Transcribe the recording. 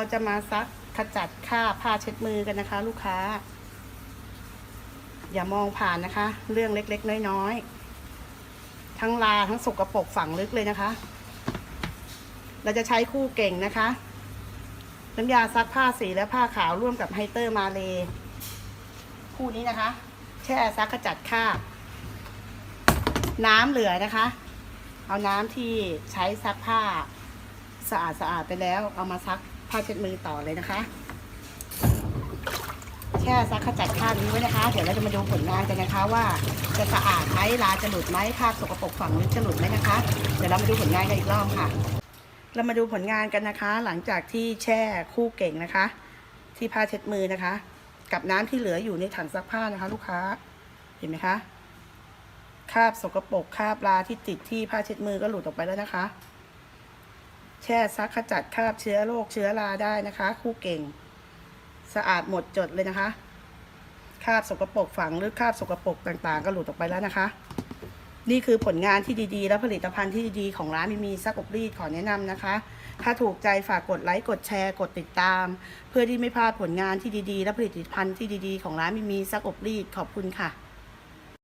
เราจะมาซักขจัดคราผ้าเช็ดมือกันนะคะ ลูกค้า อย่ามองผ่านนะคะ เรื่องเล็กๆ น้อยๆ ทั้งลาทั้งสกรปรกฝังลึกเลยนะคะ เราจะใช้คู่เก่งนะคะ น้ำยาซักผ้าสีและผ้าขาวร่วมกับไฮเตอร์มาเลคู่นี้นะคะ แช่ซักขจัดคราบน้ำเหลือนะคะ เอาน้ำที่ใช้ซักผ้า สะอาดสะอาดไปแล้วเอามาซัก ผ้าเช็ดมือต่อเลยนะคะ แช่ซักขจัดคราบนี้ไว้นะคะ เดี๋ยวเราจะมาดูผลงานกันนะคะ ว่าจะสะอาดไหมลาจะหลุดไหมคราบสกปรกฝังจะหลุดไหมนะคะ เดี๋ยวเรามาดูผลงานกันอีกรอบค่ะ เรามาดูผลงานกันนะคะ หลังจากที่แช่คู่เก่งนะคะ ที่ผ้าเช็ดมือนะคะ กับน้ำที่เหลืออยู่ในถังซักผ้านะคะ ลูกค้าเห็นไหมคะคราบสกปรกคราบลาที่ติดที่ผ้าเช็ดมือก็หลุดออกไปแล้วนะคะ แช่ซักขจัดคราบเชื้อโรคเชื้อราได้นะคะ คู่เก่ง สะอาดหมดจดเลยนะคะคราบสกปรกฝังหรือคราบสกปรกต่างๆ ก็หลุดออกไปแล้วนะคะ นี่คือผลงานที่ดีๆ และผลิตภัณฑ์ที่ดีๆของร้านมีมีซักอบรีดขอแนะนำนะคะ ถ้าถูกใจฝากกดไลค์กดแชร์กดติดตาม เพื่อที่ไม่พลาดผลงานที่ดีๆ และผลิตภัณฑ์ที่ดีๆ ของร้านมีมีซักอบรีดขอบคุณค่ะ